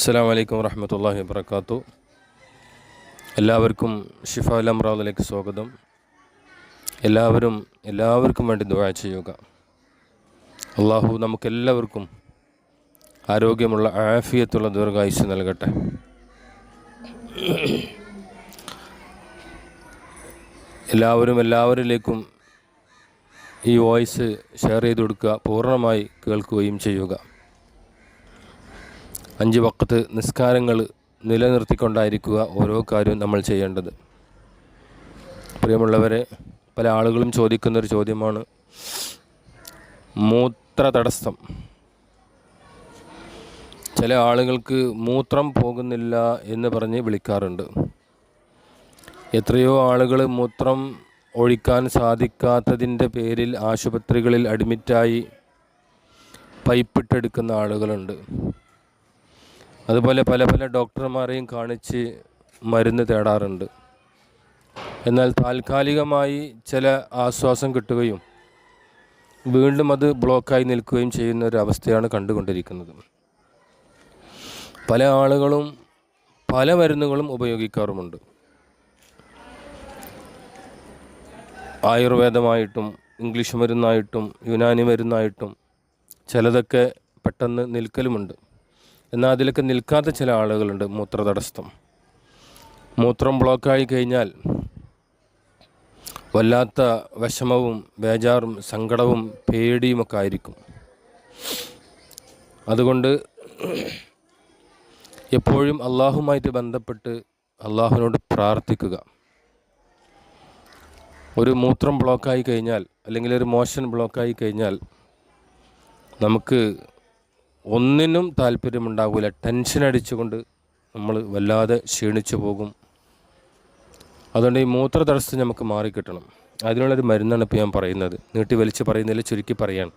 അസ്സാം വലൈക്കും വറഹമത്തല്ലാഹി വാബർക്കാത്തു എല്ലാവർക്കും ഷിഫ അലംറാദിലേക്ക് സ്വാഗതം. എല്ലാവരും എല്ലാവർക്കും വേണ്ടി ദുആ ചെയ്യുക. അള്ളാഹു നമുക്കെല്ലാവർക്കും ആരോഗ്യമുള്ള ആഫിയത്തുള്ള ദീർഘായുസ് നൽകട്ടെ. എല്ലാവരും എല്ലാവരിലേക്കും ഈ വോയിസ് ഷെയർ ചെയ്ത് കൊടുക്കുക പൂർണമായി കേൾക്കുകയും ചെയ്യുക. അഞ്ച് വക്കത്ത് നിസ്കാരങ്ങൾ നിലനിർത്തിക്കൊണ്ടായിരിക്കുക ഓരോ കാര്യവും നമ്മൾ ചെയ്യേണ്ടത്. പ്രിയമുള്ളവരെ പല ആളുകളും ചോദിക്കുന്നൊരു ചോദ്യമാണ് മൂത്ര തടസ്സം ചില ആളുകൾക്ക് മൂത്രം പോകുന്നില്ല എന്ന് പറഞ്ഞ് വിളിക്കാറുണ്ട്. എത്രയോ ആളുകൾ മൂത്രം ഒഴിക്കാൻ സാധിക്കാത്തതിന്റെ പേരിൽ ആശുപത്രികളിൽ അഡ്മിറ്റായി പൈപ്പിട്ടെടുക്കുന്ന ആളുകളുണ്ട്. അതുപോലെ പല പല ഡോക്ടർമാരെയും കാണിച്ച് മരുന്ന് തേടാറുണ്ട്. എന്നാൽ താൽക്കാലികമായി ചില ആശ്വാസം കിട്ടുകയും വീണ്ടും അത് ബ്ലോക്കായി നിൽക്കുകയും ചെയ്യുന്ന ഒരു അവസ്ഥയാണ് കണ്ടുകൊണ്ടിരിക്കുന്നത്. പല ആളുകളും പല മരുന്നുകളും ഉപയോഗിക്കാറുമുണ്ട്. ആയുർവേദമായിട്ടും ഇംഗ്ലീഷ് മരുന്നായിട്ടും യുനാനി മരുന്നായിട്ടും ചിലതൊക്കെ പെട്ടെന്ന് നിൽക്കലുമുണ്ട്. എന്നാൽ അതിലൊക്കെ നിൽക്കാത്ത ചില ആളുകളുണ്ട്. മൂത്രതടസ്സം. മൂത്രം ബ്ലോക്കായി കഴിഞ്ഞാൽ വല്ലാത്ത വിഷമവും ബേജാറും സങ്കടവും പേടിയുമൊക്കെ ആയിരിക്കും. അതുകൊണ്ട് എപ്പോഴും അള്ളാഹുമായിട്ട് ബന്ധപ്പെട്ട് അള്ളാഹുവിനോട് പ്രാർത്ഥിക്കുക. ഒരു മൂത്രം ബ്ലോക്കായി കഴിഞ്ഞാൽ അല്ലെങ്കിൽ ഒരു മോഷൻ ബ്ലോക്കായി കഴിഞ്ഞാൽ നമുക്ക് ഒന്നിനും താല്പര്യമുണ്ടാകില്ല ടെൻഷൻ അടിച്ചുകൊണ്ട് നമ്മൾ വല്ലാതെ ക്ഷീണിച്ചു പോകും. അതുകൊണ്ട് ഈ മൂത്ര തടസ്സം നമുക്ക് മാറിക്കിട്ടണം. അതിനുള്ളൊരു മരുന്നാണ് ഇപ്പോൾ ഞാൻ പറയുന്നത്. നീട്ടി വലിച്ച് പറയുന്നതിൽ ചുരുക്കി പറയാണ്.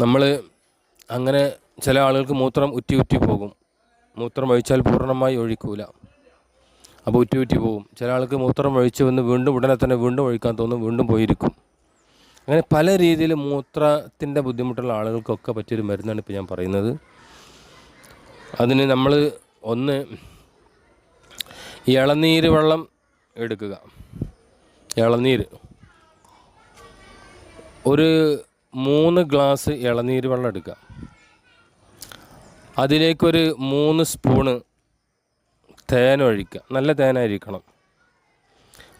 നമ്മൾ അങ്ങനെ ചില ആളുകൾക്ക് മൂത്രം ഉറ്റി ഉറ്റി പോകും. മൂത്രം ഒഴിച്ചാൽ പൂർണമായി ഒഴിക്കൂല. അപ്പോൾ ഉറ്റി ഉറ്റി പോകും. ചില ആൾക്ക് മൂത്രം ഒഴിച്ച് വന്ന് വീണ്ടും ഉടനെ തന്നെ വീണ്ടും ഒഴിക്കാൻ തോന്നും വീണ്ടും പോയിരിക്കും. അങ്ങനെ പല രീതിയിൽ മൂത്രത്തിന്റെ ബുദ്ധിമുട്ടുള്ള ആളുകൾക്കൊക്കെ പറ്റിയൊരു മരുന്നാണ് ഇപ്പോൾ ഞാൻ പറയുന്നത്. അതിന് നമ്മൾ ഒന്ന് ഇളനീര് വെള്ളം എടുക്കുക. ഇളനീര്. ഒരു മൂന്ന് ഗ്ലാസ് ഇളനീര് വെള്ളം എടുക്കുക. അതിലേക്കൊരു മൂന്ന് സ്പൂണ് തേൻ ഒഴിക്കുക. നല്ല തേനായിരിക്കണം.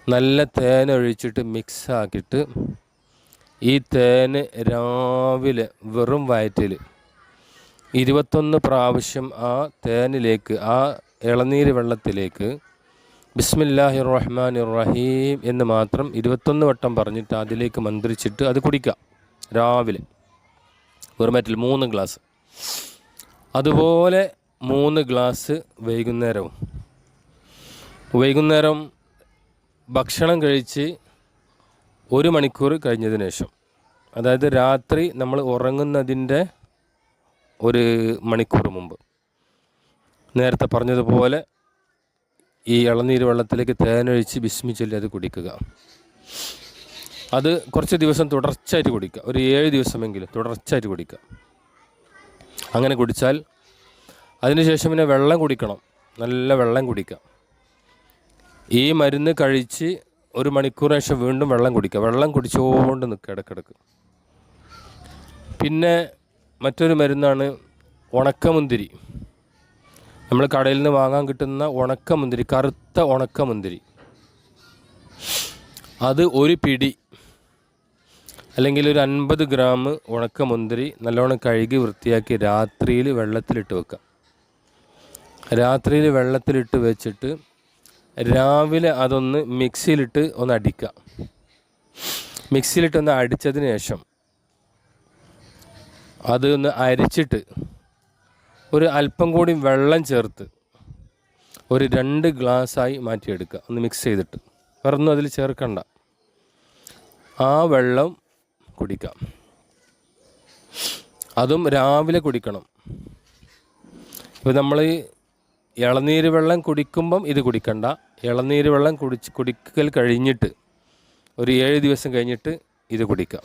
നല്ല തേൻ ഒഴിച്ചിട്ട് മിക്സ് ആക്കിയിട്ട് ഈ തേന് രാവിലെ വെറും വയറ്റിൽ ഇരുപത്തൊന്ന് പ്രാവശ്യം ആ തേനിലേക്ക് ആ ഇളനീര് വെള്ളത്തിലേക്ക് ബിസ്മില്ലാഹി റഹ്മാൻ റഹീം എന്ന് മാത്രം ഇരുപത്തൊന്ന് വട്ടം പറഞ്ഞിട്ട് അതിലേക്ക് മന്ത്രിച്ചിട്ട് അത് കുടിക്കുക രാവിലെ. വെറും വയറ്റിൽ മൂന്ന് ഗ്ലാസ്. അതുപോലെ മൂന്ന് ഗ്ലാസ് വൈകുന്നേരവും. വൈകുന്നേരം ഭക്ഷണം കഴിച്ച് ഒരു മണിക്കൂർ കഴിഞ്ഞതിന് ശേഷം. അതായത് രാത്രി നമ്മൾ ഉറങ്ങുന്നതിന്റെ ഒരു മണിക്കൂർ മുമ്പ്. നേരത്തെ പറഞ്ഞതുപോലെ ഈ ഇളനീര് വെള്ളത്തിലേക്ക് തേനൊഴിച്ച് ബിസ്മി ചൊല്ലി അത് കുടിക്കുക. അത് കുറച്ച് ദിവസം തുടർച്ചയായിട്ട് കുടിക്കുക. ഒരു ഏഴ് ദിവസമെങ്കിലും തുടർച്ചയായിട്ട് കുടിക്കുക. അങ്ങനെ കുടിച്ചാൽ അതിനുശേഷം പിന്നെ വെള്ളം കുടിക്കണം. നല്ല വെള്ളം കുടിക്കുക. ഈ മരുന്ന് കഴിച്ച് ഒരു മണിക്കൂർ ശേഷം വീണ്ടും വെള്ളം കുടിക്കുക. വെള്ളം കുടിച്ചുകൊണ്ട് നിൽക്കുക ഇടക്കിടക്ക്. പിന്നെ മറ്റൊരു മരുന്നാണ് ഉണക്കമുന്തിരി. നമ്മൾ കടയിൽ നിന്ന് വാങ്ങാൻ കിട്ടുന്ന ഉണക്കമുന്തിരി കറുത്ത ഉണക്കമുന്തിരി. അത് ഒരു പിടി അല്ലെങ്കിൽ ഒരു അൻപത് ഗ്രാം ഉണക്കമുന്തിരി നല്ലോണം കഴുകി വൃത്തിയാക്കി രാത്രിയിൽ വെള്ളത്തിലിട്ട് വെക്കുക. രാത്രിയിൽ വെള്ളത്തിലിട്ട് വെച്ചിട്ട് രാവിലെ അതൊന്ന് മിക്സിയിലിട്ട് ഒന്ന് അടിക്കുക. മിക്സിയിലിട്ടൊന്ന് അടിച്ചതിന് ശേഷം അതൊന്ന് അരിച്ചിട്ട് ഒരു അല്പം കൂടി വെള്ളം ചേർത്ത് ഒരു രണ്ട് ഗ്ലാസ്സായി മാറ്റിയെടുക്കുക. ഒന്ന് മിക്സ് ചെയ്തിട്ട്. വേറൊന്നും അതിൽ ചേർക്കണ്ട. ആ വെള്ളം കുടിക്കാം. അതും രാവിലെ കുടിക്കണം. ഇപ്പോൾ നമ്മൾ ഇളനീര് വെള്ളം കുടിക്കുമ്പം ഇത് കുടിക്കണ്ട. ഇളനീര് വെള്ളം കുടിച്ച് കുടിക്കൽ കഴിഞ്ഞിട്ട് ഒരു ഏഴ് ദിവസം കഴിഞ്ഞിട്ട് ഇത് കുടിക്കാം.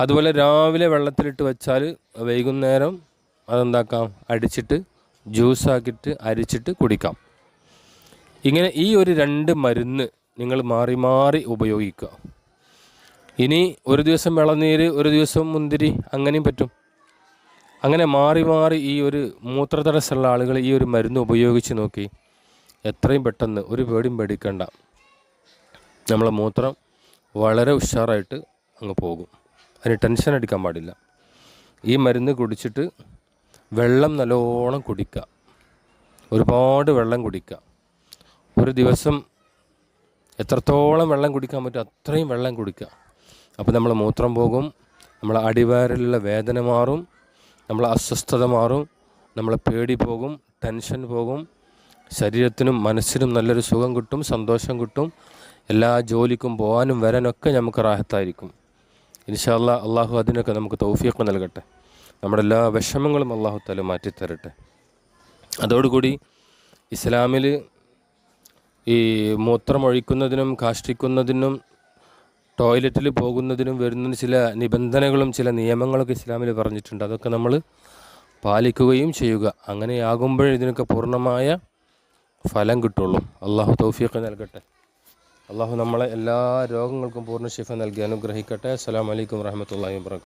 അതുപോലെ രാവിലെ വെള്ളത്തിലിട്ട് വെച്ചാൽ വൈകുന്നേരം അതെന്താക്കാം? അടിച്ചിട്ട് ജ്യൂസാക്കിയിട്ട് അരിച്ചിട്ട് കുടിക്കാം. ഇങ്ങനെ ഈ ഒരു രണ്ട് മരുന്ന് നിങ്ങൾ മാറി മാറി ഉപയോഗിക്കുക. ഇനി ഒരു ദിവസം വെള്ളനീര് ഒരു ദിവസം മുന്തിരി അങ്ങനെയും പറ്റും. അങ്ങനെ മാറി മാറി ഈ ഒരു മൂത്രതടസ്സമുള്ള ആളുകൾ ഈ ഒരു മരുന്ന് ഉപയോഗിച്ച് നോക്കി. എത്രയും പെട്ടെന്ന് ഒരു പേടിയും പേടിക്കണ്ട. നമ്മളെ മൂത്രം വളരെ ഉഷാറായിട്ട് അങ്ങ് പോകും. അതിന് ടെൻഷൻ അടിക്കാൻ പാടില്ല. ഈ മരുന്ന് കുടിച്ചിട്ട് വെള്ളം നല്ലോണം കുടിക്കുക. ഒരുപാട് വെള്ളം കുടിക്കുക. ഒരു ദിവസം എത്രത്തോളം വെള്ളം കുടിക്കാൻ പറ്റും അത്രയും വെള്ളം കുടിക്കുക. അപ്പോൾ നമ്മൾ മൂത്രം പോകും നമ്മളെ അടിവയറിലുള്ള വേദന മാറും നമ്മളെ അസ്വസ്ഥത മാറും നമ്മളെ പേടി പോകും ടെൻഷൻ പോകും. ശരീരത്തിനും മനസ്സിനും നല്ലൊരു സുഖം കിട്ടും സന്തോഷം കിട്ടും. എല്ലാ ജോലിക്കും പോകാനും വരാനൊക്കെ നമുക്ക് റാഹത്തായിരിക്കും. ഇൻഷാല്ല അള്ളാഹു അതിനൊക്കെ നമുക്ക് തൗഫീഖ് നൽകട്ടെ. നമ്മുടെ എല്ലാ വിഷമങ്ങളും അള്ളാഹു തല മാറ്റിത്തരട്ടെ. അതോടുകൂടി ഇസ്ലാമിൽ ഈ മൂത്രമൊഴിക്കുന്നതിനും കാഷ്ടിക്കുന്നതിനും ടോയ്ലറ്റിൽ പോകുന്നതിനും വരുന്ന ചില നിബന്ധനകളും ചില നിയമങ്ങളൊക്കെ ഇസ്ലാമിൽ പറഞ്ഞിട്ടുണ്ട്. അതൊക്കെ നമ്മൾ പാലിക്കുകയും ചെയ്യുക. അങ്ങനെയാകുമ്പോൾ ഇതിനൊക്കെ പൂർണമായ ഫലം കിട്ടുള്ളൂ. അള്ളാഹു തൗഫീഖ് നൽകട്ടെ. അള്ളാഹു നമ്മളെ എല്ലാ രോഗങ്ങൾക്കും പൂർണ ശിഫ നൽകി അനുഗ്രഹിക്കട്ടെ. അസ്സാം വലൈക്കും വാഹമത്തല്ലാ വാബർക്കാത്തു